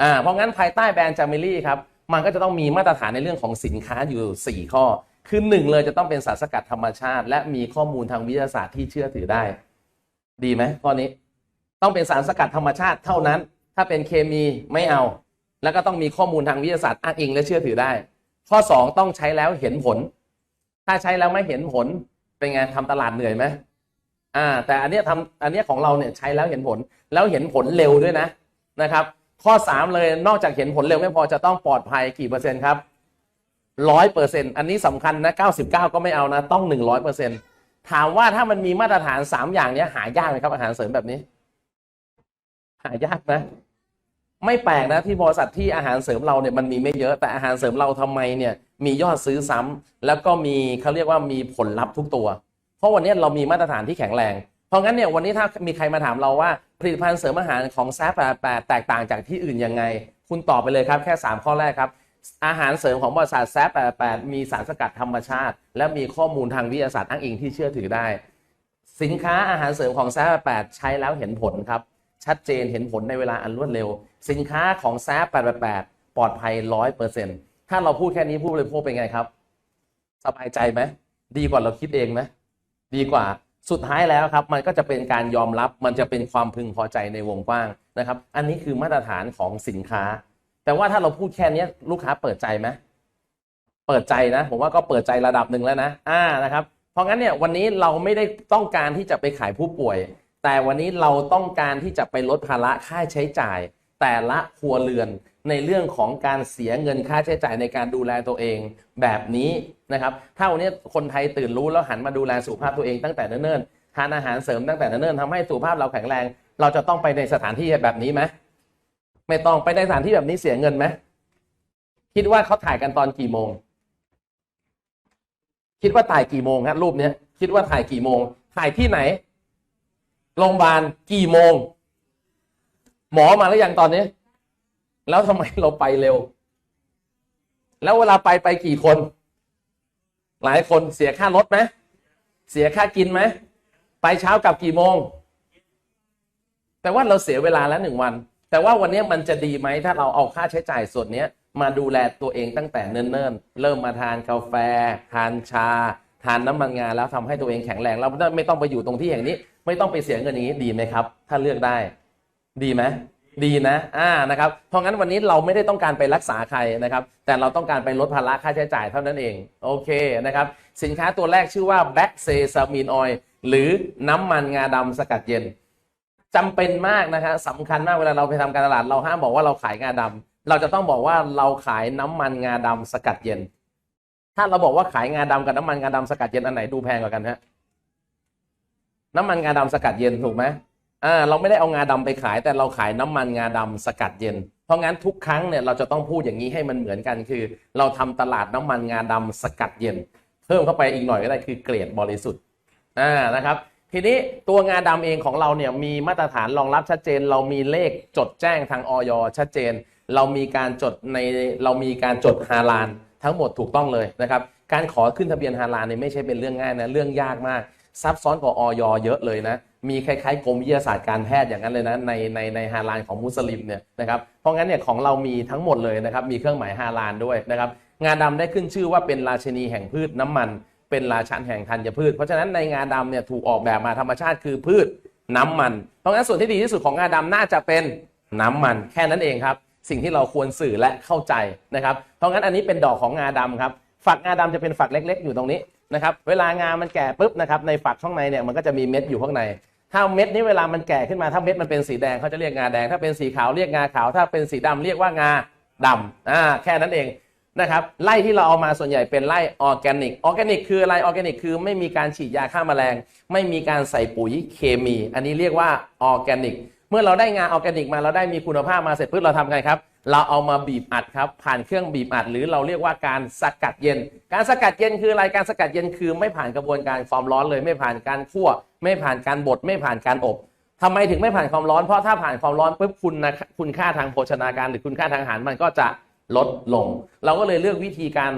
อ่าเพราะงั้นภายใต้แบรนด์จามิลี่ครับมันก็จะต้องมีมาตรฐานในเรื่องของสินค้าอยู่ 4 ข้อ คือหนึ่งเลยจะต้องเป็นสารสกัดธรรมชาติ และมีข้อมูลทางวิทยาศาสตร์ที่เชื่อถือได้ ดีไหมข้อนี้ ต้องเป็นสารสกัดธรรมชาติเท่านั้น ถ้าเป็นเคมีไม่เอา แล้วก็ต้องมีข้อมูลทางวิทยาศาสตร์อ้างอิงและเชื่อถือได้ ข้อ 2 ต้องใช้แล้วเห็นผล ถ้าใช้แล้วไม่เห็นผลเป็นไงทำตลาดเหนื่อยไหมอ่า แต่อันนี้ทำอันนี้ของเราเนี่ยใช้แล้วเห็นผลแล้วเห็นผลเร็วด้วยนะนะครับ ข้อ 3 เลยนอกจากเห็นผลเร็วไม่พอจะต้องปลอดภัยกี่เปอร์เซ็นต์ครับร้อยเปอร์เซ็นต์อันนี้สำคัญนะ99ก็ไม่เอานะ ต้อง100เปอร์เซ็นต์ถามว่าถ้ามันมีมาตรฐาน3อย่างเนี้ยหายากไหมครับอาหารเสริมแบบนี้ หายากนะ ไม่แปลกนะที่บริษัทที่อาหารเสริมเราเนี่ยมันมีไม่เยอะแต่อาหารเสริมเราทำไมเนี่ย มียอดซื้อซ้ำแล้วก็มีเขาเรียกว่ามีผลลัพธ์ทุกตัว เพราะวันนี้เรามีมาตรฐานที่แข็งแรง เพราะงั้นเนี่ยวันนี้ถ้ามีใครมาถามเราว่า ผลิตภัณฑ์เสริมอาหารของแซฟแปดแตกต่างจากที่อื่นยังไง คุณตอบไปเลยครับแค่ 3 ข้อแรกครับ อาหารเสริมของบริษัทแซฟแปดมีสารสกัดธรรมชาติ และมีข้อมูลทางวิทยาศาสตร์อ้างอิงที่เชื่อถือได้ สินค้าอาหารเสริมของแซฟแปดใช้แล้วเห็นผลครับ ชัดเจนเห็นผลในเวลาอันรวดเร็ว สินค้าของแซฟ888ปลอดภัย100%ถ้าเราพูดแค่นี้ผู้บริโภคเป็นไงครับ สบายใจไหมดีกว่าเราคิดเองไหมดีกว่า สุดท้ายแล้วครับมันก็จะเป็นการยอมรับมันจะเป็นความพึงพอใจในวงกว้างนะครับ อันนี้คือมาตรฐานของสินค้า แต่ว่าถ้าเราพูดแค่นี้ลูกค้าเปิดใจไหมเปิดใจนะ ผมว่าก็เปิดใจระดับหนึ่งแล้วนะอ่านะครับ เพราะงั้นเนี่ยวันนี้เราไม่ได้ต้องการที่จะไปขายผู้ป่วย แต่วันนี้เราต้องการที่จะไปลดภาระค่าใช้จ่าย แต่ละครัวเรือน ในเรื่องของการเสียเงินค่าใช้จ่ายในการดูแลตัวเองแบบนี้นะครับถ้าวันนี้คนไทยตื่นรู้แล้วหันมาดูแลสุขภาพตัวเองตั้งแต่เนิ่นๆทานอาหารเสริมตั้งแต่เนิ่นๆทำให้สุขภาพเราแข็งแรง เราจะต้องไปในสถานที่แบบนี้ไหมไม่ต้องไปในสถานที่แบบนี้เสียเงินไหมคิดว่าเขาถ่ายกันตอนกี่โมง คิดว่าถ่ายกี่โมงฮะรูปเนี้ยคิดว่าถ่ายกี่โมง ถ่ายที่ไหนโรงพยาบาลกี่โมง หมอมาแล้วยังตอนนี้ แล้วทำไมเราไปเร็ว แล้วเวลาไปไปกี่คน หลายคนเสียค่ารถไหมเสียค่ากินไหมไปเช้ากลับกี่โมง แต่ว่าเราเสียเวลาแล้วหนึ่งวัน แต่ว่าวันนี้มันจะดีไหมถ้าเราเอาค่าใช้จ่ายส่วนนี้มาดูแลตัวเองตั้งแต่เนิ่นๆ เริ่มมาทานกาแฟ ทานชา ทานน้ำมันงาแล้วทำให้ตัวเองแข็งแรงแล้วไม่ต้องไปอยู่ตรงที่อย่างนี้ ไม่ต้องไปเสียเงินอย่างนี้ดีไหมครับ ถ้าเลือกได้ ดีไหม ดีนะอ่านะครับเพราะงั้นวันนี้เราไม่ได้ต้องการไปรักษาใครนะครับ แต่เราต้องการไปลดภาระค่าใช้จ่ายเท่านั้นเอง โอเคนะครับ สินค้าตัวแรกชื่อว่า Black Sesame Oil หรือน้ำมันงาดำสกัดเย็นจำเป็นมากนะฮะสำคัญมากเวลาเราไปทำการตลาด เราห้ามบอกว่าเราขายงาดำเราจะต้องบอกว่าเราขายน้ำมันงาดำสกัดเย็น ถ้าเราบอกว่าขายงาดำกับน้ำมันงาดำสกัดเย็นอันไหนดูแพงกว่ากันฮะน้ำมันงาดำสกัดเย็นถูกไหม อ่าเราไม่ได้เอางาดำไปขาย แต่เราขายน้ำมันงาดำสกัดเย็น เพราะงั้นทุกครั้งเนี่ยเราจะต้องพูดอย่างนี้ให้มันเหมือนกันคือ เราทำตลาดน้ำมันงาดำสกัดเย็น เพิ่มเข้าไปอีกหน่อยก็ได้คือเกรดบริสุทธิ์อ่านะครับทีนี้ตัวงาดำเองของเราเนี่ยมีมาตรฐานรองรับชัดเจน เรามีเลขจดแจ้งทางออยชัดเจน เรามีการจดในเรามีการจดฮาลาลทั้งหมดถูกต้องเลยนะครับการขอขึ้นทะเบียนฮาลาลเนี่ยไม่ใช่เป็นเรื่องง่ายนะเรื่องยากมากซับซ้อนกว่าออยเยอะเลยนะ มีคล้ายๆกรมวิทยาศาสตร์การแพทย์อย่างนั้นเลยนะในในในฮาลาลของมุสลิมเนี่ยนะครับเพราะงั้นเนี่ยของเรามีทั้งหมดเลยนะครับมีเครื่องหมายฮาลาลด้วยนะครับงาดำได้ขึ้นชื่อว่าเป็นราชนีแห่งพืชน้ำมัน เป็นราชันแห่งธัญพืช เพราะฉะนั้นในงาดำเนี่ยถูกออกแบบมาธรรมชาติคือพืชน้ำมัน เพราะงั้นส่วนที่ดีที่สุดของงาดำน่าจะเป็นน้ำมันแค่นั้นเองครับสิ่งที่เราควรสื่อและเข้าใจนะครับเพราะงั้นอันนี้เป็นดอกของงาดำครับฝักงาดำจะเป็นฝักเล็ก ๆ อยู่ตรงนี้นะครับเวลางามันแก่ปุ๊บนะครับในฝักข้างในเนี่ยมันก็จะมีเม็ดอยู่ข้างใน ถ้าเม็ดนี้เวลามันแก่ขึ้นมาถ้าเม็ดมันเป็นสีแดงเขาจะเรียกงาแดง ถ้าเป็นสีขาวเรียกงาขาวถ้าเป็นสีดำเรียกว่างาดำอ่าแค่นั้นเองนะครับไร่ที่เราเอามาส่วนใหญ่เป็นไร่ออร์แกนิกออร์แกนิกคืออะไรออร์แกนิกคือไม่มีการฉีดยาฆ่าแมลง ไม่มีการใส่ปุ๋ยเคมี อันนี้เรียกว่าออร์แกนิก มื่อเราได้งาออร์แกนิกมาเราได้มีคุณภาพมาเสร็จปุ๊บเราทำไงครับ เราเอามาบีบอัดครับ ผ่านเครื่องบีบอัด หรือเราเรียกว่าการสกัดเย็น การสกัดเย็นคืออะไรการสกัดเย็นคือไม่ผ่านกระบวนการความร้อนเลย ไม่ผ่านการคั่ว ไม่ผ่านการบดไม่ผ่านการอบทำไมถึงไม่ผ่านความร้อน เพราะถ้าผ่านความร้อนปุ๊บคุณนะคุณค่าทางโภชนาการ หรือคุณค่าทางอาหารมันก็จะลดลง เราก็เลยเลือกวิธีการ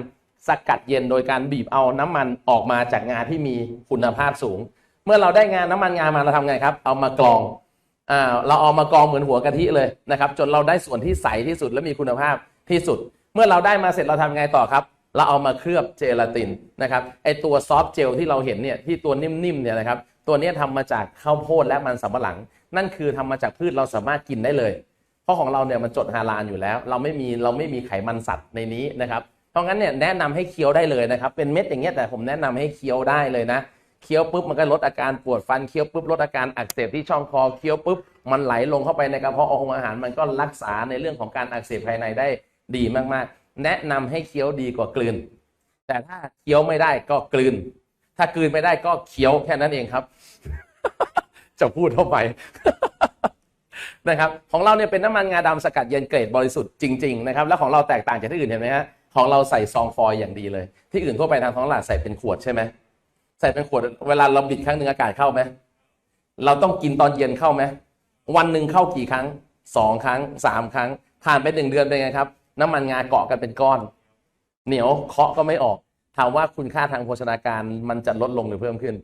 สกัดเย็นโดยการบีบเอาน้ำมันออกมาจากงาที่มีคุณภาพสูง เมื่อเราได้งานน้ำมันงามาเราทำไงครับ เอามากรอง เราเอามากองเหมือนหัวกะทิเลยนะครับ จนเราได้ส่วนที่ใสที่สุดและมีคุณภาพที่สุด เมื่อเราได้มาเสร็จเราทำไงต่อครับ เราเอามาเคลือบเจลาตินนะครับไอตัวซอฟต์เจลที่เราเห็นเนี่ยที่ตัวนิ่มๆเนี่ยนะครับตัวนี้ยทำมาจากข้าวโพดและมันสำปะหลัง นั่นคือทำมาจากพืชเราสามารถกินได้เลย เพราะของเราเนี่ยมันจดฮาลาลอยู่แล้ว เราไม่มีเราไม่มีไขมันสัตว์ในนี้นะครับเพราะงั้นเนี่ยแนะนำให้เคี้ยวได้เลยนะครับเป็นเม็ดอย่างเงี้ยแต่ผมแนะนำให้เคี้ยวได้เลยนะ เคี้ยวปุ๊บมันก็ลดอาการปวดฟันเคี้ยวปุ๊บลดอาการอักเสบที่ช่องคอเคี้ยวปุ๊บมันไหลลงเข้าไปในกระเพาะของอาหาร มันก็รักษาในเรื่องของการอักเสบภายในได้ดีมากๆ แนะนำให้เคี้ยวดีกว่ากลืน แต่ถ้าเคี้ยวไม่ได้ก็กลืน ถ้ากลืนไม่ได้ก็เคี้ยวแค่นั้นเองครับ จะพูดเข้าไปนะครับของเราเนี่ยเป็นน้ำมันงาดำสกัดเย็นเกรดบริสุทธิ์จริงๆนะครับแล้วของเราแตกต่างจากที่อื่นเห็นไหมฮะของเราใส่ซองฟอยล์อย่างดีเลย ที่อื่นทั่วไปทางท้องตลาดใส่เป็นขวดใช่ไหม ใส่เป็นขวดเวลาเราบิดครั้งหนึ่งอากาศเข้าไหมเราต้องกินตอนเย็นเข้าไหมวันหนึ่งเข้ากี่ครั้งสองครั้งสามครั้ง ผ่านไปหนึ่งเดือนเป็นไงครับ น้ำมันงาเกาะกันเป็นก้อน เหนียวเคาะก็ไม่ออกถามว่าคุณค่าทางโภชนาการมันจะลดลงหรือเพิ่มขึ้น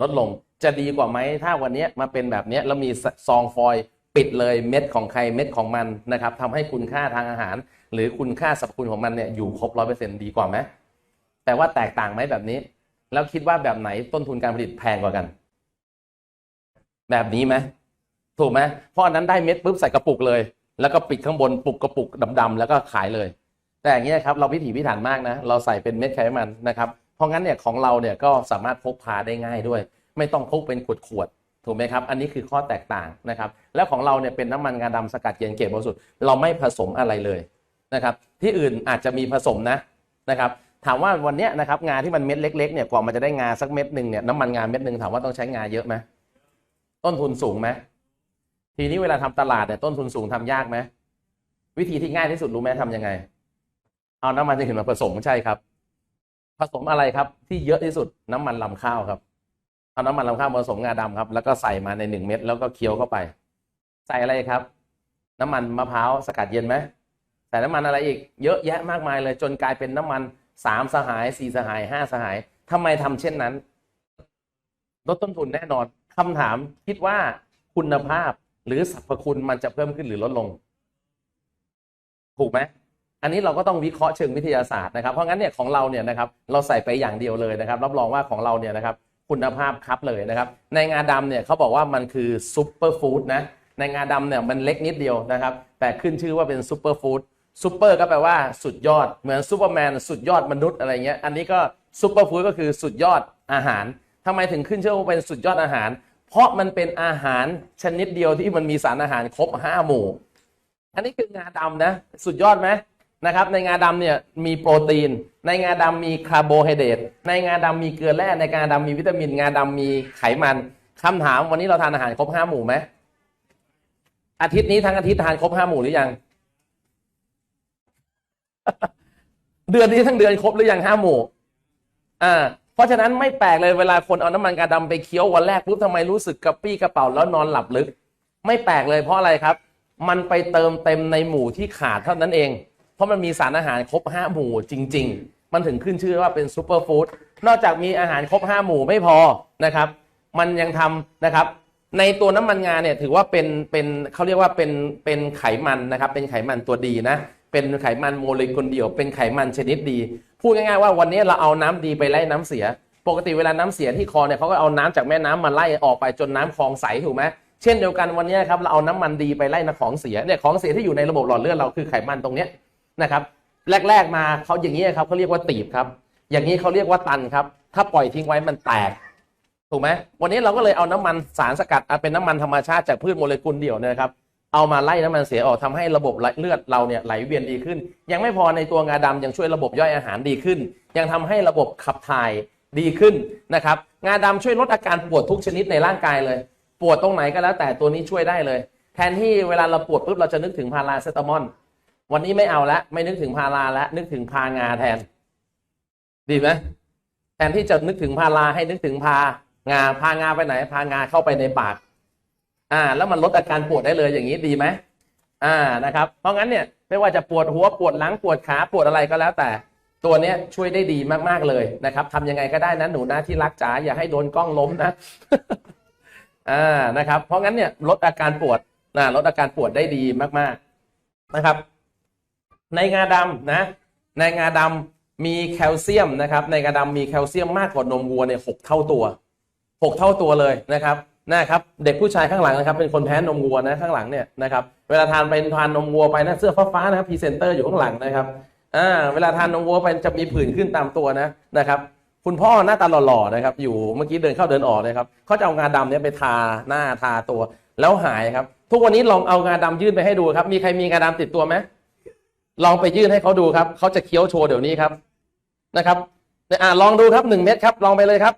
ลดลงจะดีกว่าไหมถ้าวันนี้มาเป็นแบบนี้แล้วมีซองฟอยล์ปิดเลยเม็ดของใครเม็ดของมันนะครับทำให้คุณค่าทางอาหาร หรือคุณค่าสรรพคุณของมันเนี่ยอยู่ครบร้อยเปอร์เซ็นต์ดีกว่าไหมแต่ว่าแตกต่างไหมแบบนี้ แล้วคิดว่าแบบไหนต้นทุนการผลิตแพงกว่ากัน แบบนี้ไหมถูกไหมเพราะอันนั้นได้เม็ดปุ๊บใส่กระปุกเลย แล้วก็ปิดข้างบนปุกกระปุกดำๆแล้วก็ขายเลย แต่อย่างเงี้ยครับเราพิถีพิถันมากนะ เราใส่เป็นเม็ดไขมันนะครับ เพราะงั้นเนี่ยของเราเนี่ยก็สามารถพกพาได้ง่ายด้วย ไม่ต้องพกเป็นขวดๆถูกไหมครับ อันนี้คือข้อแตกต่างนะครับ แล้วของเราเนี่ยเป็นน้ำมันงาดำสกัดเย็นเกรดบริสุทธิ์เราไม่ผสมอะไรเลยนะครับ ที่อื่นอาจจะมีผสมนะนะครับ ถามว่าวันนี้นะครับงาที่มันเม็ดเล็กๆเนี่ยกว่ามันจะได้งาสักเม็ดหนึ่งเนี่ยน้ำมันงาเม็ดหนึ่งถามว่าต้องใช้งาเยอะไหมต้นทุนสูงไหมทีนี้เวลาทำตลาดเนี่ยต้นทุนสูงทำยากไหมวิธีที่ง่ายที่สุดรู้ไหมทำยังไง เอาน้ำมันจะเห็นมาผสมใช่ครับ ผสมอะไรครับ ที่เยอะที่สุดน้ำมันลำข้าวครับเอาน้ำมันลำข้าวผสมงาดำครับ แล้วก็ใส่มาในหนึ่งเม็ดแล้วก็เคี้ยวเข้าไป ใส่อะไรครับ น้ำมันมะพร้าวสกัดเย็นไหมใส่น้ำมันอะไรอีก เยอะแยะมากมายเลย จนกลายเป็นน้ำมัน สามสหายสี่สหายห้าสหายทำไมทำเช่นนั้น ลดต้นทุนแน่นอนคำถามคิดว่าคุณภาพหรือสรรพคุณมันจะเพิ่มขึ้นหรือลดลง ถูกไหมอันนี้เราก็ต้องวิเคราะห์เชิงวิทยาศาสตร์นะครับเพราะงั้นเนี่ยของเราเนี่ยนะครับเราใส่ไปอย่างเดียวเลยนะครับ รับรองว่าของเราเนี่ยนะครับคุณภาพครับเลยนะครับ ในงาดำเนี่ยเขาบอกว่ามันคือซูเปอร์ฟู้ดนะในงาดำเนี่ยมันเล็กนิดเดียวนะครับ แต่ขึ้นชื่อว่าเป็นซูเปอร์ฟู้ด ซูเปอร์ก็แปลว่าสุดยอด เหมือนซูเปอร์แมนสุดยอดมนุษย์อะไรเงี้ย อันนี้ก็ซูเปอร์ฟู้ดก็คือสุดยอดอาหารทำไมถึงขึ้นชื่อว่าเป็นสุดยอดอาหาร เพราะมันเป็นอาหารชนิดเดียวที่มันมีสารอาหารครบห้าหมู่ อันนี้คืองาดำนะ สุดยอดไหมนะครับ ในงาดำเนี่ยมีโปรตีน ในงาดำมีคาร์โบไฮเดรต ในงาดำมีเกลือแร่ ในงาดำมีวิตามิน งาดำมีไขมันคำถามวันนี้เราทานอาหารครบห้าหมู่ไหม อาทิตย์นี้ทั้งอาทิตย์ทานครบห้าหมู่หรือยัง เดือนนี้ทั้งเดือนครบหรือยังห้าหมู่อ่า เพราะฉะนั้นไม่แปลกเลยเวลาคนเอาน้ำมันกาดำไปเคี้ยววันแรกปุ๊บทำไมรู้สึกกระปี้กระเป๋าแล้วนอนหลับลึก ไม่แปลกเลยเพราะอะไรครับ มันไปเติมเต็มในหมู่ที่ขาดเท่านั้นเอง เพราะมันมีสารอาหารครบห้าหมู่จริง ๆ มันถึงขึ้นชื่อว่าเป็นซูเปอร์ฟู้ดนอกจากมีอาหารครบห้าหมู่ไม่พอนะครับ มันยังทำนะครับในตัวน้ำมันงาเนี่ยถือว่าเป็นเป็นเขาเรียกว่าเป็นเป็นไขมันนะครับ เป็นไขมันตัวดีนะ เป็นไขมันโมเลกุลเดียว เป็นไขมันชนิดดี พูดง่ายๆว่าวันนี้เราเอาน้ำดีไปไล่น้ำเสีย ปกติเวลาน้ำเสียที่คอเนี่ยเขาก็เอาน้ำจากแม่น้ำมาไล่ออกไปจนน้ำคลองใสถูกไหมเช่นเดียวกันวันนี้ครับเราเอาน้ำมันดีไปไล่น้ำของเสียเนี่ยของเสียที่อยู่ในระบบหลอดเลือดเราคือไขมันตรงเนี้ยนะครับแรก ๆมาเขาอย่างนี้ครับเขาเรียกว่าตีบครับ อย่างนี้เขาเรียกว่าตันครับ ถ้าปล่อยทิ้งไว้มันแตกถูกไหมวันนี้เราก็เลยเอาน้ำมันสารสกัดอะเป็นน้ำมันธรรมชาติจากพืชโมเลกุลเดี่ยวเนี่ยนะครับ เอามาไล่น้ำมันเสียออกทำให้ระบบเลือดเราเนี่ยไหลเวียนดีขึ้น ยังไม่พอในตัวงาดำยังช่วยระบบย่อยอาหารดีขึ้น ยังทำให้ระบบขับถ่ายดีขึ้นนะครับงาดำช่วยลดอาการปวดทุกชนิดในร่างกายเลย ปวดตรงไหนก็แล้วแต่ตัวนี้ช่วยได้เลย แทนที่เวลาเราปวดปุ๊บเราจะนึกถึงพาราเซตามอลวันนี้ไม่เอาละไม่นึกถึงพาราแล้วนึกถึงพางาแทน ดีไหมแทนที่จะนึกถึงพาราให้นึกถึงพางาพางาไปไหน พางาเข้าไปในปาก อ่า แล้วมันลดอาการปวดได้เลยอย่างนี้ดีไหมอ่านะครับ เพราะงั้นเนี่ยไม่ว่าจะปวดหัวปวดหลังปวดขาปวดอะไรก็แล้วแต่ ตัวเนี้ยช่วยได้ดีมากๆเลยนะครับทำยังไงก็ได้นะหนูนะที่รักจ๋าอย่าให้โดนกล้องล้มนะอ่านะครับ เพราะงั้นเนี่ยลดอาการปวดนะลดอาการปวดได้ดีมากๆนะครับ ในงาดำนะ ในงาดำมีแคลเซียมนะครับ ในงาดำมีแคลเซียมมากกว่านมวัวเนี่ยหกเท่าตัวหกเท่าตัวเลยนะครับ นะครับเด็กผู้ชายข้างหลังนะครับเป็นคนแพ้นมวัวนะข้างหลังเนี่ยนะครับเวลาทานไปทานนมวัวไปนะเสื้อฟ้าๆนะครับพรีเซนเตอร์อยู่ข้างหลังนะครับอ่าเวลาทานนมวัวไปจะมีผื่นขึ้นตามตัวนะนะครับคุณพ่อหน้าตาหล่อๆนะครับอยู่เมื่อกี้เดินเข้าเดินออกนะครับเขาจะเอางาดำเนี่ยไปทาหน้าทาตัวแล้วหายครับ ทุกวันนี้ลองเอางาดำยื่นไปให้ดูครับ มีใครมีงาดำติดตัวไหมลองไปยื่นให้เขาดูครับเขาจะเคี้ยวโชว์เดี๋ยวนี้ครับนะครับอ่าลองดูครับหนึ่งเม็ดครับ ลองไปเลยครับ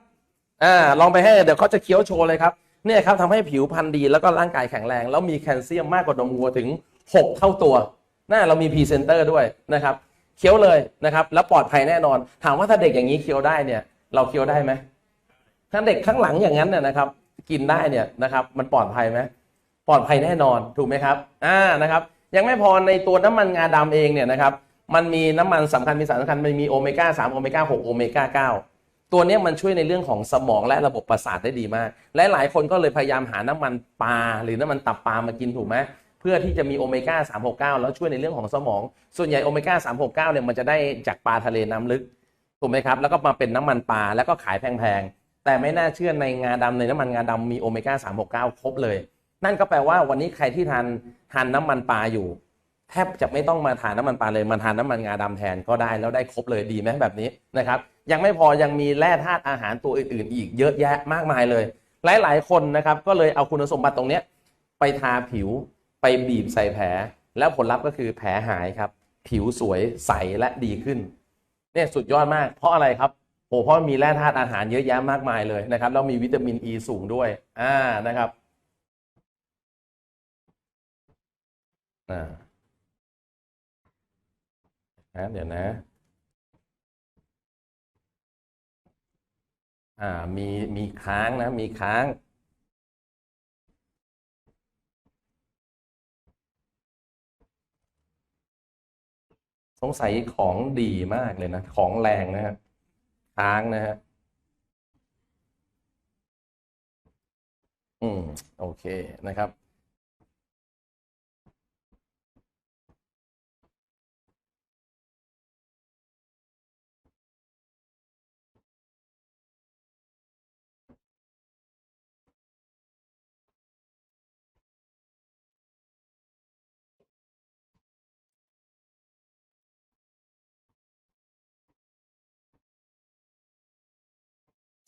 อ่าลองไปให้เดี๋ยวเขาจะเคี้ยวโชว์เลยครับ เนี่ยครับทำให้ผิวพรรณดีแล้วก็ร่างกายแข็งแรง แล้วมีแคลเซียมมากกว่านมวัวถึง 6 เท่าตัวน่าเรามีพรีเซนเตอร์ด้วยนะครับเคี้ยวเลยนะครับ แล้วปลอดภัยแน่นอน ถามว่าถ้าเด็กอย่างนี้เคี้ยวได้เนี่ย เราเคี้ยวได้ไหมถ้าเด็กข้างหลังอย่างนั้นเนี่ยนะครับ กินได้เนี่ยนะครับมันปลอดภัยไหมปลอดภัยแน่นอนถูกไหมครับอ่านะครับ ยังไม่พอในตัวน้ำมันงาดำเองเนี่ยนะครับมันมีน้ำมันสำคัญมีสารสำคัญมันมีโอเมก้า3โอเมก้า6โอเมก้า9 ตัวนี้มันช่วยในเรื่องของสมองและระบบประสาทได้ดีมาก และหลายคนก็เลยพยายามหาน้ำมันปลาหรือน้ำมันตับปลามากินถูกไหมเพื่อที่จะมีโอเมก้า369 แล้วช่วยในเรื่องของสมอง ส่วนใหญ่โอเมก้า369เนี่ยมันจะได้จากปลาทะเลน้ำลึกถูกไหมครับ แล้วก็มาเป็นน้ำมันปลาแล้วก็ขายแพงๆแต่ไม่น่าเชื่อในงาดำในน้ำมันงาดำมีโอเมก้า369 ครบเลย นั่นก็แปลว่าวันนี้ใครที่ทานทานน้ำมันปลาอยู่ แทบจะไม่ต้องมาทานน้ำมันปาลาเลยมาทานน้ำมันงาดำแทนก็ได้แล้วได้ครบเลยดีไหมแบบนี้นะครับยังไม่พอยังมีแร่ธาตุอาหารตัวอื่นๆ อีกเยอะแยะมากมายเลย หลายๆ คนนะครับก็เลยเอาคุณสมบัติตรงนี้ไปทาผิวไปบีบใส่แผล แล้วผลลัพธ์ก็คือแผลหายครับ ผิวสวยใสและดีขึ้นเนี่ยสุดยอดมาก เพราะอะไรครับโอ้เพราะมีแร่ธาตุอาหารเยอะแยะมากมายเลยนะครับแล้วมีวิตามินอ e ีสูงด้วยอ่านะครับอ่า นะเดี๋ยวนะ อ่ามีมีค้างนะ มีค้างสงสัยของดีมากเลยนะ ของแรงนะฮะค้างนะฮะ อืม โอเคนะครับ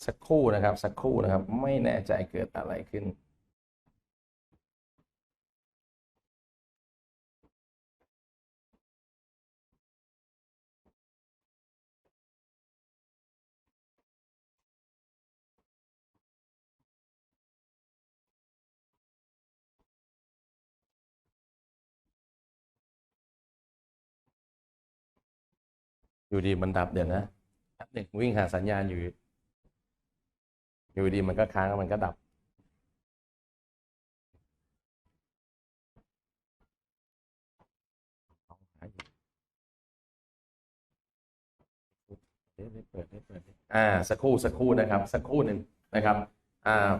สักครู่นะครับ สักครู่นะครับ ไม่แน่ใจเกิดอะไรขึ้น อยู่ดีมันดับเดี๋ยวนะหนึ่งวิ่งหาสัญญาณอยู่ อยู่ดีมันก็ค้างมันก็ดับ อ่า สักครู่สักครู่นะครับ สักครู่หนึ่งนะครับ อ่า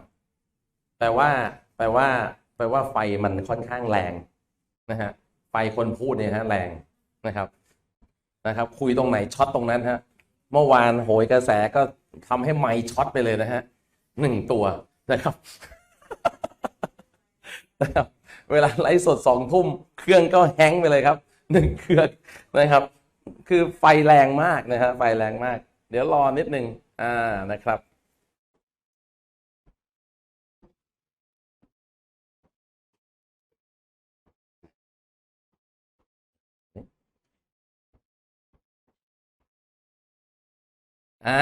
แปลว่า แปลว่า แปลว่าไฟมันค่อนข้างแรงนะฮะ ไฟคนพูดเนี่ยฮะแรงนะครับ นะครับ คุยตรงไหนช็อตตรงนั้นฮะ เมื่อวานโหยกระแสก็ทำให้ไมค์ช็อตไปเลยนะฮะ หนึ่งตัวนะครับนะครับเวลาไลฟ์สดสองทุ่มเครื่องก็แฮงไปเลยครับหนึ่งเครื่องนะครับ คือไฟแรงมากนะฮะไฟแรงมาก เดี๋ยวรอนิดนึงอ่านะครับอ่า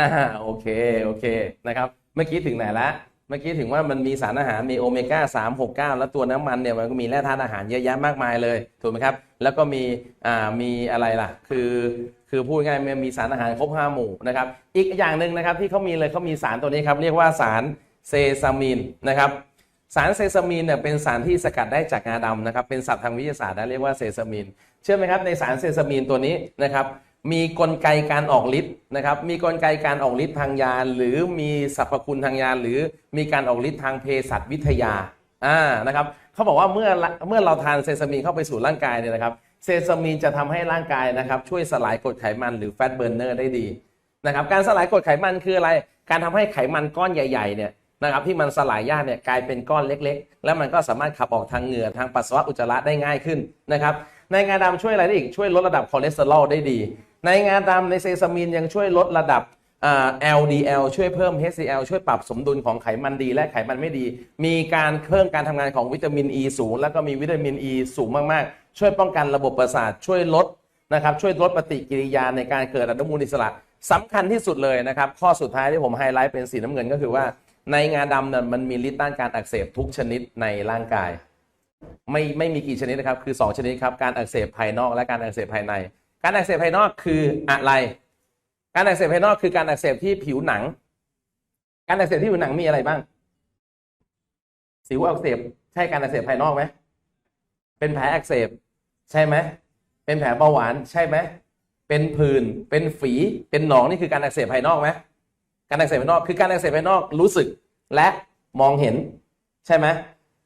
โอเค โอเคนะครับ เมื่อกี้ถึงไหนละเมื่อกี้ถึงว่ามันมีสารอาหารมีโอเมก้าสามหกเก้าแล้วตัวน้ำมันเนี่ยมันก็มีแร่ธาตุอาหารเยอะแยะมากมายเลยถูกไหมครับ แล้วก็มีอ่ามีอะไรล่ะ คือคือพูดง่ายมันมีสารอาหารครบห้าหมู่นะครับ อีกอย่างหนึ่งนะครับที่เขามีเลยเขามีสารตัวนี้ครับเรียกว่าสารเซซามินนะครับสารเซซามินเนี่ยเป็นสารที่สกัดได้จากงาดำนะครับเป็นศัพท์ทางวิทยาศาสตร์นะเรียกว่าเซซามิน เชื่อไหมครับในสารเซซามินตัวนี้นะครับ มีกลไกการออกฤทธิ์นะครับ มีกลไกการออกฤทธิ์ทางยา หรือมีสรรพคุณทางยา หรือมีการออกฤทธิ์ทางเภสัชวิทยาอ่านะครับเขาบอกว่าเมื่อเมื่อเราทานเซซามีนเข้าไปสู่ร่างกายเนี่ยนะครับเซซามีนจะทำให้ร่างกายนะครับ ช่วยสลายกรดไขมันหรือแฟตเบิร์นเนอร์ได้ดีนะครับ การสลายกรดไขมันคืออะไร การทำให้ไขมันก้อนใหญ่ๆเนี่ยนะครับที่มันสลายยากเนี่ยกลายเป็นก้อนเล็ก ๆ แล้วมันก็สามารถขับออกทางเหงื่อทางปัสสาวะอุจจาระได้ง่ายขึ้นนะครับในงาดำช่วยอะไรได้อีกช่วยลดระดับคอเลสเตอรอลได้ดี ในงาดำในเซซามีนยังช่วยลดระดับ LDL ช่วยเพิ่ม HCl ช่วยปรับสมดุลของไขมันดีและไขมันไม่ดี มีการเพิ่มการทำงานของวิตามิน E สูง แล้วก็มีวิตามิน E สูงมากๆ ช่วยป้องกันระบบประสาทช่วยลดนะครับช่วยลดปฏิกิริยาในการเกิดอนุมูลอิสระสำคัญที่สุดเลยนะครับ ข้อสุดท้ายที่ผมไฮไลท์เป็นสีน้ำเงินก็คือว่า ในงาดำนี่ยมันมีฤทธิ์ต้านการอักเสบทุกชนิดในร่างกาย ไม่ไม่มีกี่ชนิดนะครับคือ 2 ชนิดครับการอักเสบภายนอกและการอักเสบภายใน การอักเสบภายนอกคืออะไร การอักเสบภายนอกคือการอักเสบที่ผิวหนัง การอักเสบที่ผิวหนังมีอะไรบ้าง สิวอักเสบใช่การอักเสบภายนอกไหมเป็นแผลอักเสบใช่ไหมเป็นแผลเบาหวานใช่ไหมเป็นผื่นเป็นฝีเป็นหนองนี่คือการอักเสบภายนอกไหมการอักเสบภายนอกคือการอักเสบภายนอกรู้สึกและมองเห็นใช่ไหม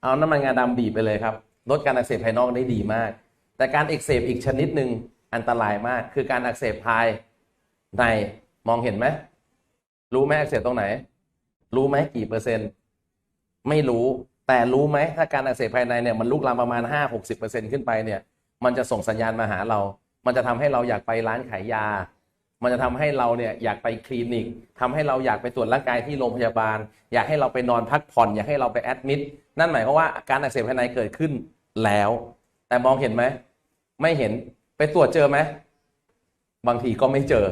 เอาน้ำมันงาดำบีบไปเลยครับลดการอักเสบภายนอกได้ดีมาก แต่การอักเสบอีกชนิดหนึ่ง อันตรายมาก คือการอักเสบภายในมองเห็นไหมรู้ไหมอักเสบตรงไหน รู้ไหมกี่เปอร์เซ็นต์ ไม่รู้แต่รู้ไหมถ้าการอักเสบภายในเนี่ยมันลุกลามประมาณ 5-60%ขึ้นไปเนี่ย มันจะส่งสัญญาณมาหาเรา มันจะทำให้เราอยากไปร้านขายยา มันจะทำให้เราเนี่ยอยากไปคลินิกทำให้เราอยากไปตรวจร่างกายที่โรงพยาบาล อยากให้เราไปนอนพักผ่อน อยากให้เราไปแอดมิดนั่นหมายความว่าการอักเสบภายในเกิดขึ้นแล้ว แต่มองเห็นไหมไม่เห็น ไปตรวจเจอไหมบางทีก็ไม่เจอ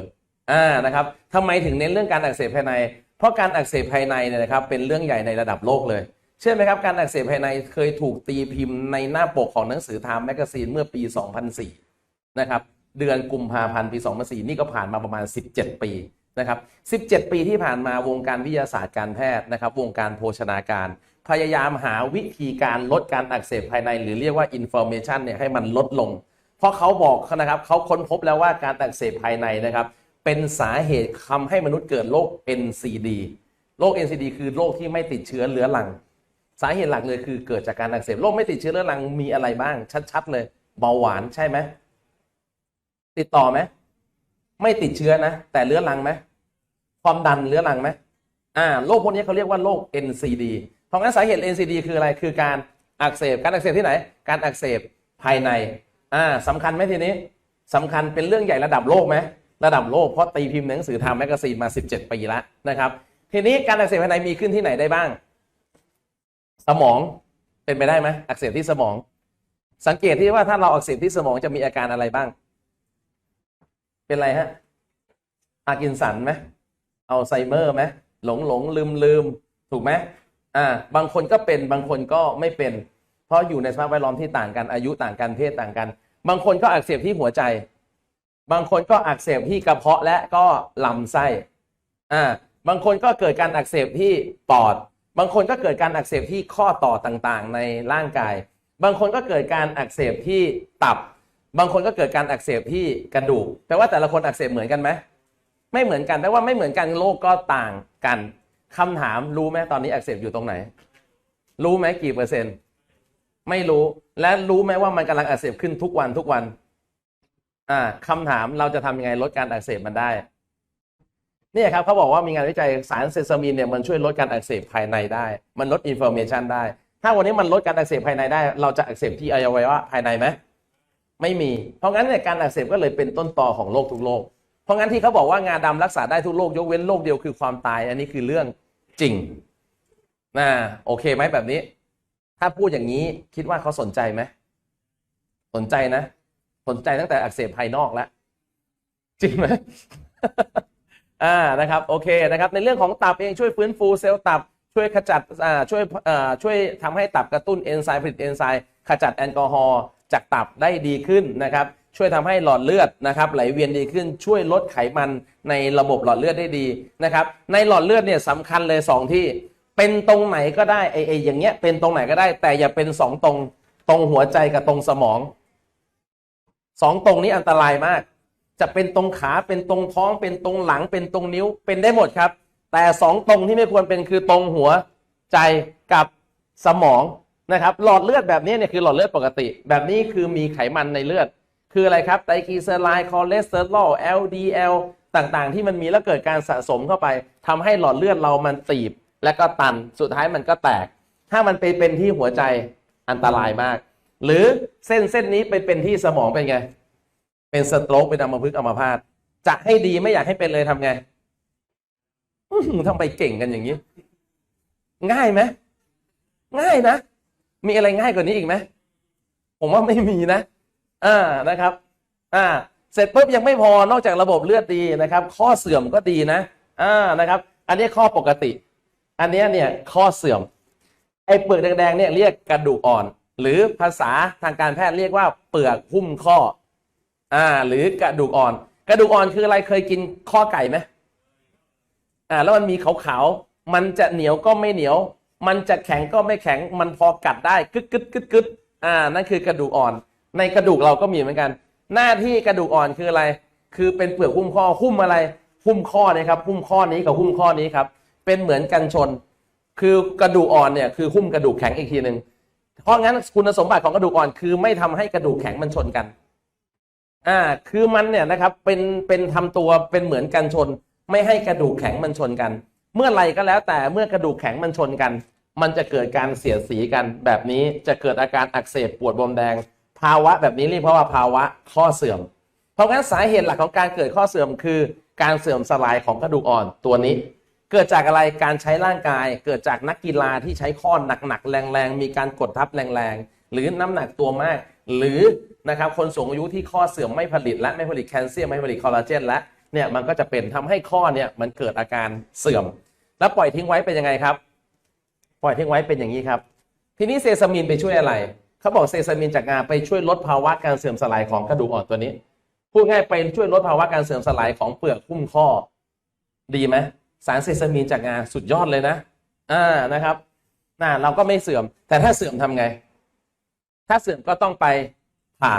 อ่านะครับทำไมถึงเน้นเรื่องการอักเสบภายใน เพราะการอักเสบภายในเนี่ยนะครับ เป็นเรื่องใหญ่ในระดับโลกเลย เชื่อไหมครับการอักเสบภายในเคยถูกตีพิมพ์ในหน้าปกของหนังสือ Time Magazine เมื่อปี 2004 นะครับ เดือนกุมภาพันธ์ปี 2004 นี่ก็ผ่านมาประมาณ 17 ปีนะครับ 17 ปีที่ผ่านมาวงการวิทยาศาสตร์การแพทย์นะครับ วงการโภชนาการ พยายามหาวิธีการลดการอักเสบภายใน หรือเรียกว่า information เนี่ยให้มันลดลง เพราะเขาบอกนะครับเขาค้นพบแล้วว่าการอักเสบภายในนะครับ เป็นสาเหตุทำให้มนุษย์เกิดโรค NCD โรค NCD คือโรคที่ไม่ติดเชื้อเรื้อรัง สาเหตุหลักเลยคือเกิดจากการอักเสบโรคไม่ติดเชื้อเรื้อรังมีอะไรบ้าง ชัดๆ เลยเบาหวานใช่ไหมติดต่อไหมไม่ติดเชื้อนะ แต่เรื้อรังไหมความดันเรื้อรังไหมอ่าโรคพวกนี้เขาเรียกว่าโรค NCD เพราะงั้นสาเหตุ NCD คืออะไรคือการอักเสบการอักเสบที่ไหน การอักเสบภายใน อ่าสำคัญไหมทีนี้สำคัญเป็นเรื่องใหญ่ระดับโลกไหมระดับโลกเพราะตีพิมพ์หนังสือทำแมกกาซีนมา 17 ปีแล้วนะครับ ทีนี้การอักเสบภายในมีขึ้นที่ไหนได้บ้าง สมองเป็นไปได้ไหมอักเสบที่สมอง สังเกตที่ว่าถ้าเราอักเสบที่สมองจะมีอาการอะไรบ้าง เป็นอะไรฮะอากินสันไหมอัลไซเมอร์ไหมหลงหลงลืมลืมถูกไหมอ่าบางคนก็เป็นบางคนก็ไม่เป็น เพราะอยู่ในสภาพแวดล้อมที่ต่างกันอายุต่างกันเพศต่างกัน บางคนก็อักเสบที่หัวใจ บางคนก็อักเสบที่กระเพาะและก็ลำไส้อ่าบางคนก็เกิดการอักเสบที่ปอด บางคนก็เกิดการอักเสบที่ข้อต่อต่างๆ ในร่างกาย บางคนก็เกิดการอักเสบที่ตับ บางคนก็เกิดการอักเสบที่กระดูกแปลว่าแต่ละคนอักเสบเหมือนกันไหมไม่เหมือนกันแปลว่าไม่เหมือนกันโรคก็ต่างกันคำถามรู้ไหมตอนนี้อักเสบอยู่ตรงไหน รู้ไหมกี่เปอร์เซ็นต์ ไม่รู้ และรู้ไหมว่ามันกำลังอักเสบขึ้นทุกวันทุกวัน อ่าคำถามเราจะทำยังไงลดการอักเสบมันได้ เนี่ยครับเขาบอกว่ามีงานวิจัยสารเซซามีนเนี่ยมันช่วยลดการอักเสบภายในได้ มันลดอินโฟเมชันได้ ถ้าวันนี้มันลดการอักเสบภายในได้ เราจะอักเสบที่อวัยวะภายในไหมไม่มี เพราะงั้นเนี่ยการอักเสบก็เลยเป็นต้นตอของโรคทุกโรค เพราะงั้นที่เขาบอกว่างาดำรักษาได้ทุกโรคยกเว้นโรคเดียวคือความตาย อันนี้คือเรื่องจริงนะโอเคไหมแบบนี้ ถ้าพูดอย่างนี้คิดว่าเขาสนใจไหมสนใจนะ สนใจตั้งแต่อักเสบภายนอกแล้วจริงไหมอ่านะครับโอเคนะครับ ในเรื่องของตับเองช่วยฟื้นฟูเซลล์ตับช่วยขจัดอ่าช่วยอ่าช่วยทำให้ตับกระตุ้นเอนไซม์ผลิตเอนไซม์ขจัดแอลกอฮอล์จากตับได้ดีขึ้นนะครับช่วยทำให้หลอดเลือดนะครับไหลเวียนดีขึ้นช่วยลดไขมันในระบบหลอดเลือดได้ดีนะครับในหลอดเลือดเนี่ยสำคัญเลยสองที่ เป็นตรงไหนก็ได้ไอไออย่างเงี้ยเป็นตรงไหนก็ได้ แต่อย่าเป็นสองตรงตรงหัวใจกับตรงสมองสองตรงนี้อันตรายมาก จะเป็นตรงขาเป็นตรงท้อง เป็นตรงหลังเป็นตรงนิ้วเป็นได้หมดครับ แต่สองตรงที่ไม่ควรเป็นคือตรงหัวใจกับสมองนะครับ หลอดเลือดแบบนี้เนี่ยคือหลอดเลือดปกติ แบบนี้คือมีไขมันในเลือด คืออะไรครับไตรกลีเซอไรด์คอเลสเตอรอล LDL ต่างๆ ที่มันมีแล้วเกิดการสะสมเข้าไปทำให้หลอดเลือดเรามันตีบ และก็ตันสุดท้ายมันก็แตก ถ้ามันไปเป็นที่หัวใจอันตรายมาก หรือเส้นเส้นนี้ไปเป็นที่สมองเป็นไง เป็นสโตรกเป็นอัมพฤกษ์อัมพาตจะให้ดีไม่อยากให้เป็นเลยทำไงทำไปเก่งกันอย่างนี้ ง่ายไหมง่ายนะ มีอะไรง่ายกว่านี้อีกไหมผมว่าไม่มีนะอ่านะครับ อ่า เสร็จปุ๊บยังไม่พอนอกจากระบบเลือดดีนะครับ ข้อเสื่อมก็ดีนะอ่านะครับ อันนี้ข้อปกติ อันนี้เนี่ยข้อเสื่อม ไอ้เปลือกแดงๆเนี่ยเรียกกระดูกอ่อน หรือภาษาทางการแพทย์เรียกว่าเปลือกหุ้มข้ออ่าหรือกระดูกอ่อน กระดูกอ่อนคืออะไรเคยกินข้อไก่ไหมอ่าแล้วมันมีขาวๆมันจะเหนียวก็ไม่เหนียว มันจะแข็งก็ไม่แข็ง มันพอกัดได้กึดกึดกึดกึดอ่านั่นคือกระดูกอ่อน ในกระดูกเราก็มีเหมือนกัน หน้าที่กระดูกอ่อนคืออะไร คือเป็นเปลือกหุ้มข้อหุ้มอะไรหุ้มข้อนี้ครับหุ้มข้อนี้กับหุ้มข้อนี้ครับ เป็นเหมือนกันชน คือกระดูกอ่อนเนี่ยคือหุ้มกระดูกแข็งอีกทีหนึ่งเพราะงั้นคุณสมบัติของกระดูกอ่อนคือไม่ทำให้กระดูกแข็งมันชนกันอ่าคือมันเนี่ยนะครับเป็นเป็นทำตัวเป็นเหมือนกันชน ไม่ให้กระดูกแข็งมันชนกัน เมื่อไรก็แล้วแต่เมื่อกระดูกแข็งมันชนกัน มันจะเกิดการเสียดสีกัน แบบนี้จะเกิดอาการอักเสบปวดบวมแดง ภาวะแบบนี้เรียกว่าภาวะข้อเสื่อม เพราะงั้นสาเหตุหลักของการเกิดข้อเสื่อมคือการเสื่อมสลายของกระดูกอ่อนตัวนี้ เกิดจากอะไรการใช้ร่างกาย เกิดจากนักกีฬาที่ใช้ข้อหนักๆแรงๆ มีการกดทับแรงๆ หรือน้ำหนักตัวมาก หรือนะครับคนสูงอายุที่ข้อเสื่อมไม่ผลิต และไม่ผลิตแคลเซียมไม่ผลิตคอลลาเจนและเนี่ยมันก็จะเป็นทำให้ข้อเนี่ยมันเกิดอาการเสื่อม แล้วปล่อยทิ้งไว้เป็นยังไงครับ ปล่อยทิ้งไว้เป็นอย่างนี้ครับ ทีนี้เซซามินไปช่วยอะไรเขาบอกเซซามินจากงาไปช่วยลดภาวะการเสื่อมสลายของกระดูกอ่อนตัวนี้พูดง่ายไปช่วยลดภาวะการเสื่อมสลายของเปลือกหุ้มข้อ ดีไหม สารเซซามินจากงาสุดยอดเลยนะอ่านะครับน่าเราก็ไม่เสื่อม แต่ถ้าเสื่อมทำไง ถ้าเสื่อมก็ต้องไปผ่า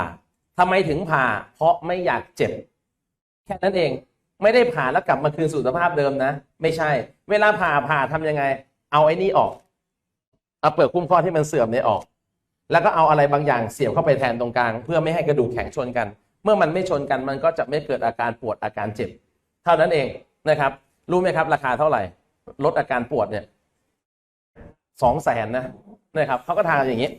ทำไมถึงผ่า เพราะไม่อยากเจ็บ แค่นั้นเองไม่ได้ผ่าแล้วกลับมาคืนสู่สภาพเดิมนะ ไม่ใช่ เวลาผ่าผ่าทำยังไง เอาไอ้นี่ออก เอาเปลือกคุ้มข้อที่มันเสื่อมเนี่ยออก แล้วก็เอาอะไรบางอย่างเสียบเข้าไปแทนตรงกลาง เพื่อไม่ให้กระดูกแข็งชนกัน เมื่อมันไม่ชนกันมันก็จะไม่เกิดอาการปวดอาการเจ็บ เท่านั้นเองนะครับ รู้ไหมครับ ราคาเท่าไหร่ ลดอาการปวดเนี่ยสองแสนนะนะครับเขาก็ทาอย่างนี้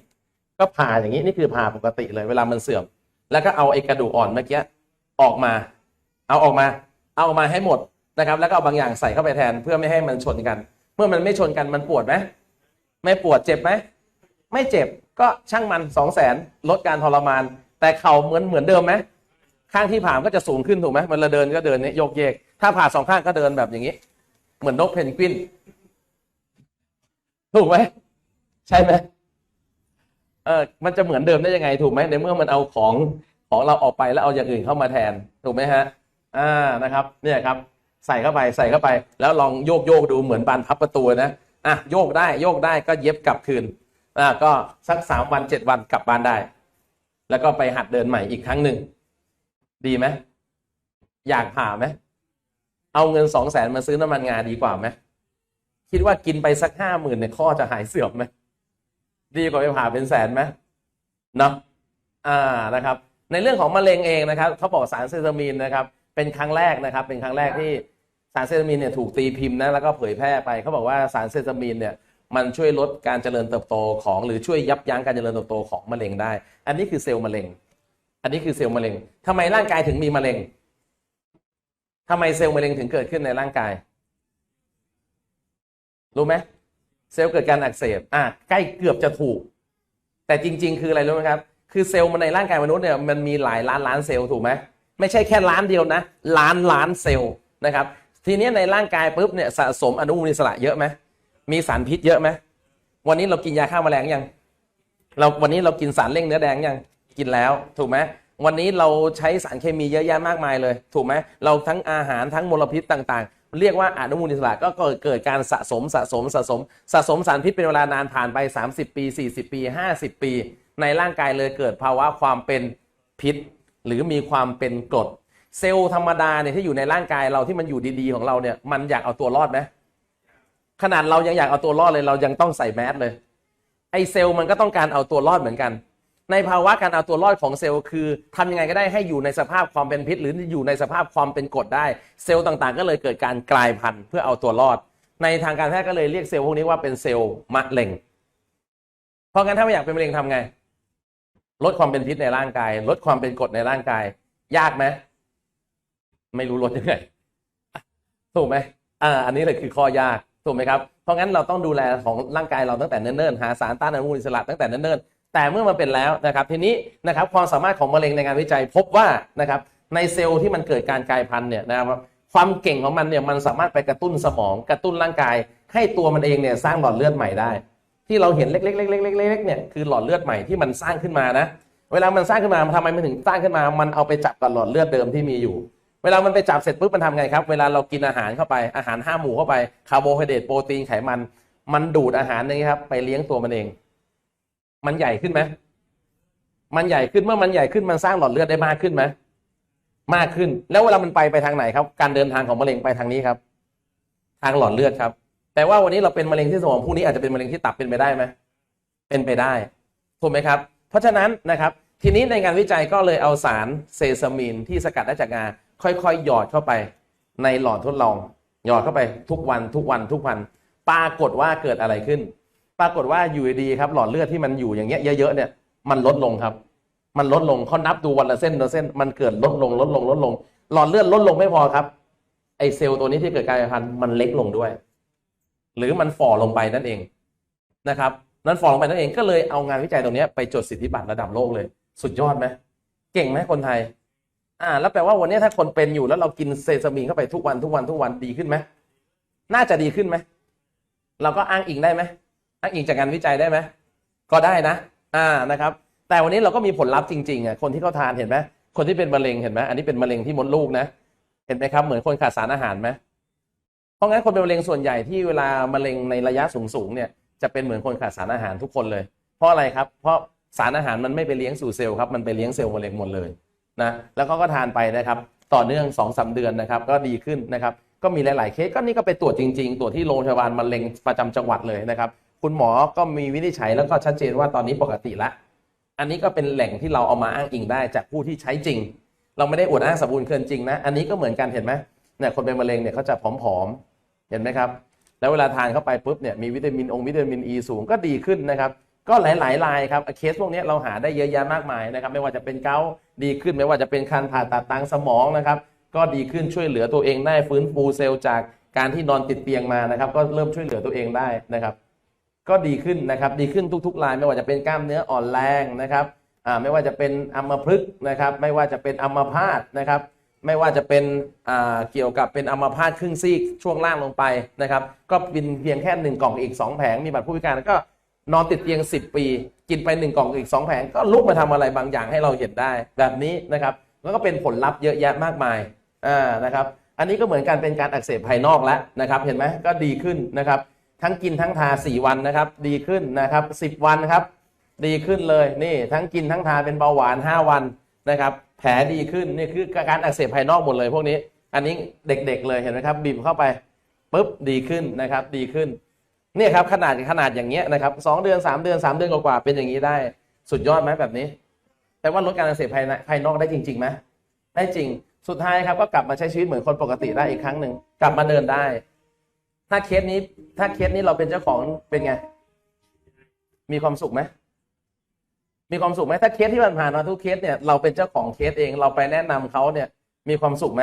ก็ผ่าอย่างนี้นี่คือผ่าปกติเลย เวลามันเสื่อม แล้วก็เอาไอ้กระดูกอ่อนเมื่อกี้ออกมา เอาออกมา เอาออกมาให้หมดนะครับ แล้วก็เอาบางอย่างใส่เข้าไปแทนเพื่อไม่ให้มันชนกัน เมื่อมันไม่ชนกันมันปวดไหมไม่ปวดเจ็บไหมไม่เจ็บก็ช่างมันสองแสนลดการทรมาน แต่เข่าเหมือนเหมือนเดิมไหม ข้างที่ผ่าก็จะสูงขึ้นถูกไหมมันละเดินก็เดินเนี่ยโยกเยก ถ้าผ่าสองข้างก็เดินแบบอย่างนี้ เหมือนนกเพนกวิน ถูกไหมใช่ไหมเออมันจะเหมือนเดิมได้ยังไงถูกไหมในเมื่อมันเอาของของเราออกไปแล้วเอาอย่างอื่นเข้ามาแทนถูกไหมฮะ อ่านะครับ เนี่ยครับ ใส่เข้าไปใส่เข้าไป แล้วลองโยกโยกดูเหมือนบานพับประตูนะอะโยกได้โยกได้ก็เย็บกลับคืนอ่าก็สักสามวันเจ็ดวันกลับบ้านได้ แล้วก็ไปหัดเดินใหม่อีกครั้งหนึ่ง ดีไหมอยากผ่าไหมเอาเงินสองแสนมาซื้อน้ำมันงาดีกว่าไหมคิดว่ากินไปสักห้าหมื่นเนี่ยข้อจะหายเสื่อมไหมดีกว่าไปผ่าเป็นแสนไหมเนาะอ่านะครับ ในเรื่องของมะเร็งเองนะครับเขาบอกสารเซซามีนนะครับ เป็นครั้งแรกนะครับ เป็นครั้งแรกที่สารเซซามีนเนี่ยถูกตีพิมพ์นะแล้วก็เผยแพร่ไปเขาบอกว่าสารเซซามีนเนี่ยมันช่วยลดการเจริญเติบโตของ หรือช่วยยับยั้งการเจริญเติบโตของมะเร็งได้ อันนี้คือเซลล์มะเร็ง อันนี้คือเซลล์มะเร็งทำไมร่างกายถึงมีมะเร็งทำไมเซลล์มะเร็งถึงเกิดขึ้นในร่างกาย รู้ไหมเซลล์เกิดการอักเสบ อะใกล้เกือบจะถูก แต่จริง ๆ คืออะไรรู้ไหมครับ คือเซลล์มันในร่างกายมนุษย์เนี่ยมันมีหลายล้านล้านเซลล์ถูกไหมไม่ใช่แค่ล้านเดียวนะ ล้านล้านเซลล์นะครับ ทีนี้ในร่างกายปุ๊บเนี่ยสะสมอนุมูลอิสระเยอะไหมมีสารพิษเยอะไหมวันนี้เรากินยาฆ่าแมลงยัง เราวันนี้เรากินสารเร่งเนื้อแดงยัง กินแล้วถูกไหมวันนี้เราใช้สารเคมีเยอะแยะมากมายเลย ถูกไหมเราทั้งอาหารทั้งมลพิษต่างๆ เรียกว่าอนุมูลอิสระก็เกิดการสะสมสะสมสะสม สะสมสารพิษเป็นเวลานานผ่านไป 30 ปี 40 ปี 50 ปี ในร่างกายเลยเกิดภาวะความเป็นพิษ หรือมีความเป็นกรดเซลล์ธรรมดาเนี่ยที่อยู่ในร่างกายเราที่มันอยู่ดีๆของเราเนี่ยมันอยากเอาตัวรอดไหมขนาดเรายังอยากเอาตัวรอดเลยเรายังต้องใส่แมสเลยไอเซลล์มันก็ต้องการเอาตัวรอดเหมือนกัน ในภาวะการเอาตัวรอดของเซลล์คือทำยังไงก็ได้ให้อยู่ในสภาพความเป็นพิษ หรืออยู่ในสภาพความเป็นกรดได้ เซลล์ต่างๆ ก็เลยเกิดการกลายพันธุ์เพื่อเอาตัวรอด ในทางการแพทย์ก็เลยเรียกเซลล์พวกนี้ว่าเป็นเซลล์มะเร็ง เพราะงั้นถ้าไม่อยากเป็นมะเร็งทำไง ลดความเป็นพิษในร่างกาย ลดความเป็นกรดในร่างกาย ยากไหมไม่รู้ลดยังไงถูกไหมอ่าอันนี้เลยคือข้อยากถูกไหมครับเพราะงั้นเราต้องดูแลของร่างกายเราตั้งแต่เนิ่นๆหาสารต้านอนุมูลอิสระตั้งแต่เนิ่นๆ แต่เมื่อมันเป็นแล้วนะครับทีนี้นะครับความสามารถของมะเร็งในงานวิจัยพบว่านะครับในเซลล์ที่มันเกิดการกลายพันธุ์เนี่ยนะครับความเก่งของมันเนี่ยมันสามารถไปกระตุ้นสมองกระตุ้นร่างกาย ให้ตัวมันเองเนี่ยสร้างหลอดเลือดใหม่ได้ ที่เราเห็นเล็กๆๆๆๆๆเนี่ยคือหลอดเลือดใหม่ที่มันสร้างขึ้นมานะเวลามันสร้างขึ้นมาทำไมมันถึงสร้างขึ้นมา มันเอาไปจับกับหลอดเลือดเดิมที่มีอยู่ เวลามันไปจับเสร็จปุ๊บมันทำไงครับ เวลาเรากินอาหารเข้าไปอาหารห้าหมู่เข้าไปคาร์โบไฮเดรตโปรตีนไขมัน มันดูดอาหารนี้ครับไปเลี้ยงตัวมันเอง มันใหญ่ขึ้นไหมมันใหญ่ขึ้นเมื่อมันใหญ่ขึ้นมันสร้างหลอดเลือดได้มากขึ้นไหมมากขึ้น แล้วเวลามันไปไปทางไหนครับ การเดินทางของมะเร็งไปทางนี้ครับ ทางหลอดเลือดครับ แต่ว่าวันนี้เราเป็นมะเร็งที่สมองพรุ่งนี้อาจจะเป็นมะเร็งที่ตับเป็นไปได้ไหมเป็นไปได้ถูกไหมครับ เพราะฉะนั้นนะครับ ทีนี้ในงานวิจัยก็เลยเอาสารเซซามีนที่สกัดได้จากงาค่อยๆ หยอดเข้าไปในหลอดทดลอง หยอดเข้าไปทุกวันทุกวันทุกวัน ปรากฏว่าเกิดอะไรขึ้น ปรากฏว่าอยู่ดีครับหลอดเลือดที่มันอยู่อย่างเงี้ยเยอะๆเนี่ยมันลดลงครับ มันลดลงเขานับดูวันละเส้นละเส้น มันเกิดลดลงลดลงลดลง หลอดเลือดลดลงไม่พอครับไอเซลล์ตัวนี้ที่เกิดการกลายพันธุ์มันเล็กลงด้วย หรือมันฝ่อลงไปนั่นเองนะครับนั้นฝ่อลงไปนั่นเองก็เลยเอางานวิจัยตรงนี้ไปจดสิทธิบัตรระดับโลกเลย สุดยอดไหมเก่งไหมคนไทย อ่า แล้วแปลว่าวันนี้ถ้าคนเป็นอยู่แล้วเรากินเซซามีนเข้าไปทุกวันทุกวันทุกวันดีขึ้นไหมน่าจะดีขึ้นไหมเราก็อ้างอิงได้ไหม อ้างอิงจากงานวิจัยได้ไหมก็ได้นะ อ่านะครับ แต่วันนี้เราก็มีผลลัพธ์จริงๆอะคนที่เขาทานเห็นไหมคนที่เป็นมะเร็งเห็นไหมอันนี้เป็นมะเร็งที่มดลูกนะเห็นไหมครับเหมือนคนขาดสารอาหารไหมเพราะงั้นคนเป็นมะเร็งส่วนใหญ่ที่เวลามะเร็งในระยะสูงๆเนี่ยจะเป็นเหมือนคนขาดสารอาหารทุกคนเลย เพราะอะไรครับ เพราะสารอาหารมันไม่ไปเลี้ยงสู่เซลล์ครับมันไปเลี้ยงเซลล์มะเร็งหมดเลยนะแล้วเขาก็ทานไปนะครับต่อเนื่อง2อสเดือนนะครับก็ดีขึ้นนะครับก็มีหลาย ๆ เคสก็นี่ก็ไปตรวจจริง ๆ ตรวจที่โรงพยาบาลมะเร็งประจำจังหวัดเลยนะครับ คุณหมอก็มีวินิจฉัยแล้วก็ชัดเจนว่าตอนนี้ปกติละอันนี้ก็เป็นแหล่งที่เราเอามาอ้างอิงได้จากผู้ที่ใช้จริง เราไม่ได้อวดอ้างสมบูรณ์เกินจริงนะ อันนี้ก็เหมือนกันเห็นไหมเนี่ยคนเป็นมะเร็งเนี่ยเขาจะผอมๆ เห็นไหมครับ แล้วเวลาทานเข้าไปปุ๊บเนี่ยมีวิตามินองค์วิตามินอ e ีสูงก็ดีขึ้นนะครับ ก็หลายๆรายครับเคสพวกนี้เราหาได้เยอะแยะมากมายนะครับ ไม่ว่าจะเป็นเกาดีขึ้น ไม่ว่าจะเป็นการผ่าตัดทางสมองนะครับ ก็ดีขึ้นช่วยเหลือตัวเองได้ฟื้นฟูเซลล์จากการที่นอนติดเตียงมานะครับ ก็เริ่มช่วยเหลือตัวเองได้นะครับ ก็ดีขึ้นนะครับ ดีขึ้นทุกๆราย ไม่ว่าจะเป็นกล้ามเนื้ออ่อนแรงนะครับอ่าไม่ว่าจะเป็นอัมพฤกษ์นะครับ ไม่ว่าจะเป็นอัมพาตนะครับ ไม่ว่าจะเป็นอ่าเกี่ยวกับเป็นอัมพาตครึ่งซีกช่วงล่างลงไปนะครับ ก็กินเพียงแค่หนึ่งกล่องอีก 2 แผงมีบัตรผู้พิการก็นอนติดเตียง 10 ปี กินไป 1 กล่องอีก 2 แผงก็ลุกมาทำอะไรบางอย่างให้เราเห็นได้แบบนี้นะครับ แล้วก็เป็นผลลัพธ์เยอะแยะมากมายอ่านะครับ อันนี้ก็เหมือนกันเป็นการอักเสบภายนอกแล้วนะครับ เห็นไหมก็ดีขึ้นนะครับ ทั้งกินทั้งทา 4 วันนะครับ ดีขึ้นนะครับ 10 วันครับ ดีขึ้นเลยนี่ทั้งกินทั้งทาเป็นเบาหวาน 5 วันนะครับ แผลดีขึ้นนี่คือการอักเสบภายนอกหมดเลยพวกนี้ อันนี้เด็กๆเลยเห็นไหมครับบีบเข้าไปปุ๊บดีขึ้นนะครับ ดีขึ้นเนี่ยครับขนาดขนาดอย่างเงี้ยนะครับสองเดือนสามเดือนสามเดือนกว่าๆเป็นอย่างนี้ได้สุดยอดไหมแบบนี้แต่ว่าลดการอักเสบภายในภายนอกได้จริงๆไหมได้จริงสุดท้ายครับก็กลับมาใช้ชีวิตเหมือนคนปกติได้อีกครั้งหนึ่งกลับมาเดินได้ ถ้าเคสนี้ ถ้าเคสนี้เราเป็นเจ้าของเป็นไง มีความสุขไหมมีความสุขไหมถ้าเคสที่ผ่านมาทุกเคสเนี่ยเราเป็นเจ้าของเคสเองเราไปแนะนำเขาเนี่ย มีความสุขไหม